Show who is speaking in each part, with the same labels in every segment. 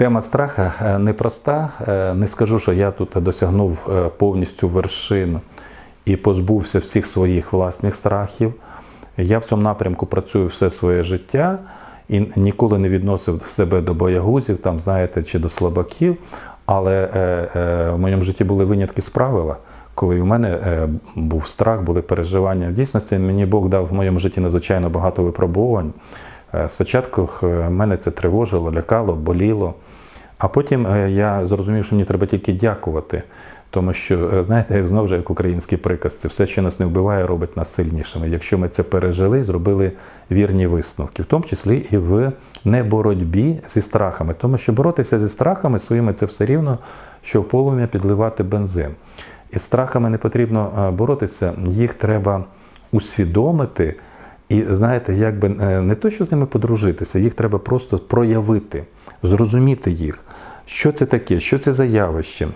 Speaker 1: Тема страха е, непроста. Е, Не скажу, що я тут досягнув е, повністю вершин і позбувся всіх своїх власних страхів. Я в цьому напрямку працюю все своє життя і ніколи не відносив себе до боягузів, там, знаєте, чи до слабаків. Але в моєму житті були винятки з правила, коли в мене був страх, були переживання. В дійсності мені Бог дав в моєму житті надзвичайно багато випробувань. Е, Спочатку е, мене це тривожило, лякало, боліло. А потім е, я зрозумів, що мені треба тільки дякувати. Тому що, знаєте, знову ж як українські приказці, все, що нас не вбиває, робить нас сильнішими. Якщо ми це пережили, зробили вірні висновки, в тому числі і в неборотьбі зі страхами. Тому що боротися зі страхами своїми це все рівно, що в полум'я підливати бензин. І страхами не потрібно боротися, їх треба усвідомити. І знаєте, якби е, не то, що з ними подружитися, їх треба просто проявити, зрозуміти їх. Що це таке, що це за явище,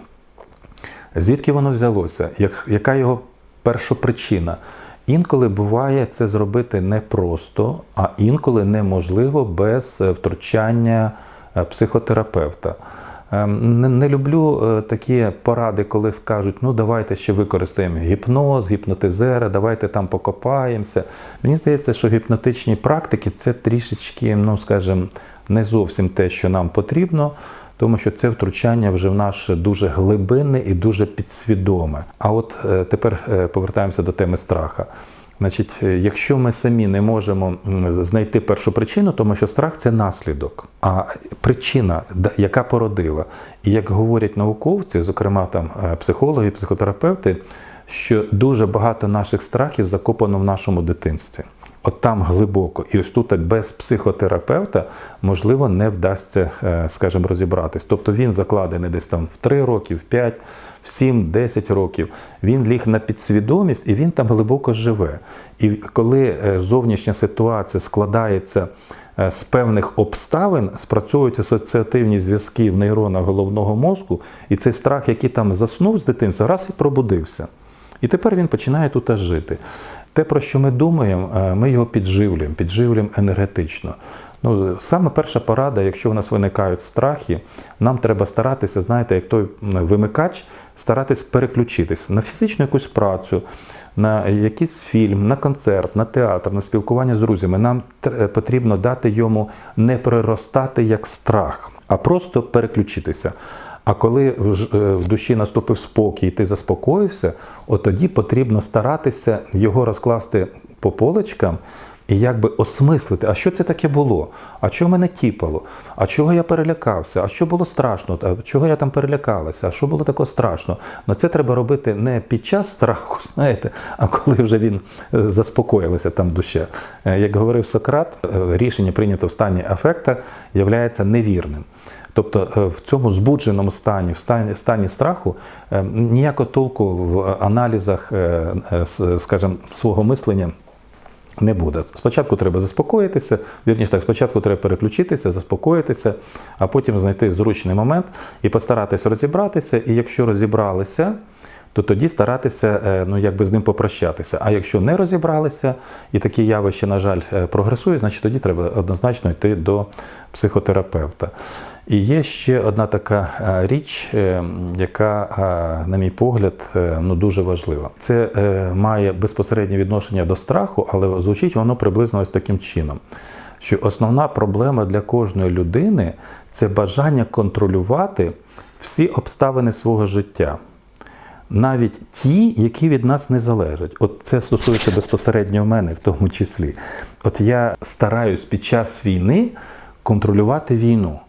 Speaker 1: звідки воно взялося, як, яка його першопричина. Інколи буває це зробити непросто, а інколи неможливо без е, втручання е, психотерапевта. Ем, Не, люблю е, такі поради, коли скажуть, ну давайте ще використаємо гіпноз, гіпнотизера, давайте там покопаємося. Мені здається, що гіпнотичні практики це трішечки, ну скажімо, не зовсім те, що нам потрібно, тому що це втручання вже в наше дуже глибинне і дуже підсвідоме. А от е, тепер е, повертаємося до теми страха. Значить, е, якщо ми самі не можемо знайти першу причину, тому що страх це наслідок, а причина, яка породила. І як говорять науковці, зокрема там е, психологи, психотерапевти, що дуже багато наших страхів закопано в нашому дитинстві. От там глибоко, і ось тут без психотерапевта можливо не вдасться, е, скажімо, розібратись. Тобто він закладений десь там в 3 роки, в 5, в 7, 10 років. Він ліг на підсвідомість і він там глибоко живе. І коли е, зовнішня ситуація складається е, з певних обставин, спрацьовують асоціативні зв'язки в нейронах головного мозку, і цей страх, який там заснув з дитинства, раз і пробудився. І тепер він починає тут жити. Те, про що ми думаємо, е, ми його підживлюємо, підживлюємо енергетично. Ну, саме перша порада, якщо в нас виникають страхи, нам треба старатися, знаєте, як той вимикач, старатись переключитись на фізичну якусь працю, на якийсь фільм, на концерт, на театр, на спілкування з друзями. Нам потрібно дати йому не приростати як страх, а просто переключитися. А коли в е, в душі наступив спокій, і ти заспокоївся, от тоді потрібно старатися його розкласти по полочкам і якби осмислити, а що це таке було? А чого мене тіпало? А чого я перелякався? А що було страшно? А чого я там перелякалася? А що було такого страшно? Ну це треба робити не під час страху, знаєте, а коли вже він е, заспокоїлася там душа. Е, Як говорив Сократ, е, рішення прийнято в стані афекта являється невірним. Тобто в цьому збудженому стані, в стані, стані страху, ніякого толку в аналізах, скажімо, свого мислення не буде. Спочатку треба заспокоїтися, вірніше так, спочатку треба переключитися, заспокоїтися, а потім знайти зручний момент і постаратися розібратися. І якщо розібралися, то тоді старатися е, ну, якби з ним попрощатися. А якщо не розібралися і такі явища, на жаль, е, прогресують, значить тоді треба однозначно йти до психотерапевта. І є ще одна така е, річ, е, яка, е, на мій погляд, ну, дуже важлива. Це має безпосереднє відношення до страху, але звучить воно приблизно ось таким чином. Що основна проблема для кожної людини це бажання контролювати всі обставини свого життя навіть ті, які від нас не залежать. От це стосується безпосередньо мене, в тому числі. От я стараюсь під час війни контролювати війну.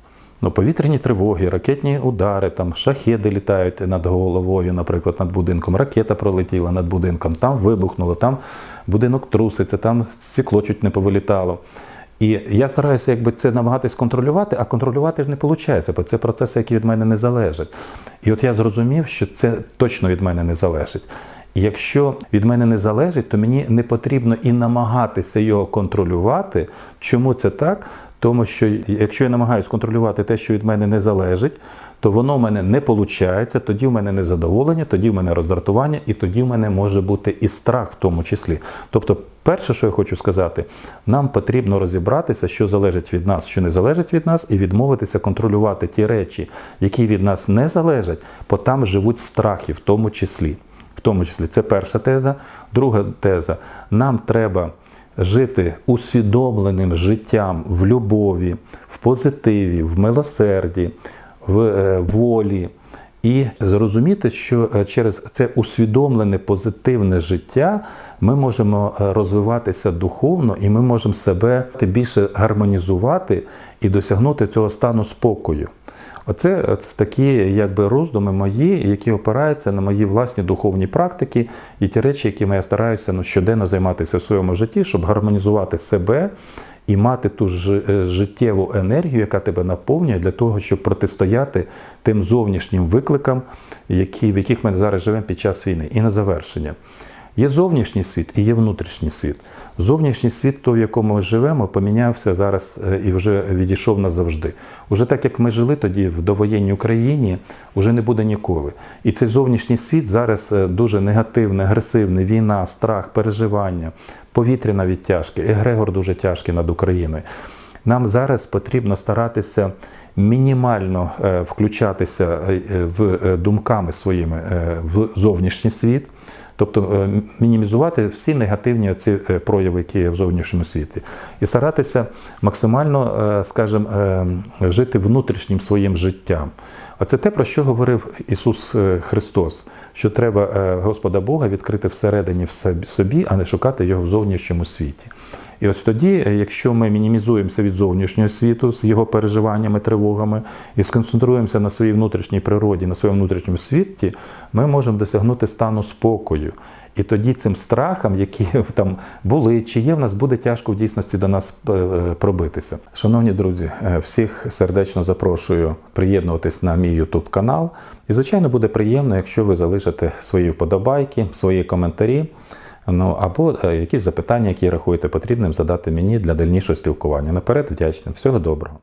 Speaker 1: Ну, повітряні тривоги, ракетні удари, там шахеди літають над головою, наприклад, над будинком, ракета пролетіла над будинком, там вибухнуло, там будинок труситься, там стекло чуть не повилітало. І я стараюся якби це намагатись контролювати, а контролювати ж не виходить, бо це процеси, які від мене не залежать. І от я зрозумів, що це точно від мене не залежить. І якщо від мене не залежить, то мені не потрібно і намагатися його контролювати. Чому це так? Тому що якщо я намагаюся контролювати те, що від мене не залежить, то воно в мене не виходить, тоді в мене незадоволення, тоді в мене роздратування, і тоді в мене може бути і страх в тому числі. Тобто Перше, що я хочу сказати, нам потрібно розібратися, що залежить від нас, що не залежить від нас, і відмовитися контролювати ті речі, які від нас не залежать, бо там живуть страхи, в тому числі. В тому числі, це перша теза. Друга теза: нам треба жити усвідомленим життям в любові, в позитиві, в милосерді, в е, волі. І зрозуміти, що е, через це усвідомлене позитивне життя ми можемо е, розвиватися духовно і ми можемо себе більше гармонізувати і досягнути цього стану спокою. Оце, оце такі якби роздуми мої, які опираються на мої власні духовні практики і ті речі, якими я стараюся ну, щоденно займатися в своєму житті, щоб гармонізувати себе і мати ту ж, е, життєву енергію, яка тебе наповнює, для того, щоб протистояти тим зовнішнім викликам, які, в яких ми зараз живемо під час війни. І на завершення. Є зовнішній світ і є внутрішній світ. Зовнішній світ, той, в якому ми живемо, помінявся зараз е, і вже відійшов назавжди. Уже так як ми жили тоді в довоєнній Україні, вже не буде ніколи. І цей зовнішній світ зараз е, дуже негативний, агресивний, війна, страх, переживання, повітряна відтяжки, егрегор дуже тяжкий над Україною. Нам зараз потрібно старатися мінімально е, включатися в думками своїми в зовнішній світ, тобто е, мінімізувати всі негативні ці е, прояви, які є в зовнішньому світі, і старатися максимально, е, скажімо, жити внутрішнім своїм життям. А це те, про що говорив Ісус е, Христос, що треба е, Господа Бога відкрити всередині в собі- а не шукати його в зовнішньому світі. І ось тоді, е, якщо ми мінімізуємося від зовнішнього світу з його переживаннями, тривогами і сконцентруємося на своїй внутрішній природі, на своєму внутрішньому світі, ми можемо досягнути стану спокою. І тоді цим страхам, які там були чи є, в нас буде тяжко в дійсності до нас е, пробитися. Шановні друзі, е, всіх сердечно запрошую приєднуватись на мій YouTube канал. І, звичайно, буде приємно, якщо ви залишите свої вподобайки, свої коментарі. Ну або е, якісь запитання, які рахуєте потрібним задати мені для дальнішого спілкування. Наперед вдячним. Всього доброго.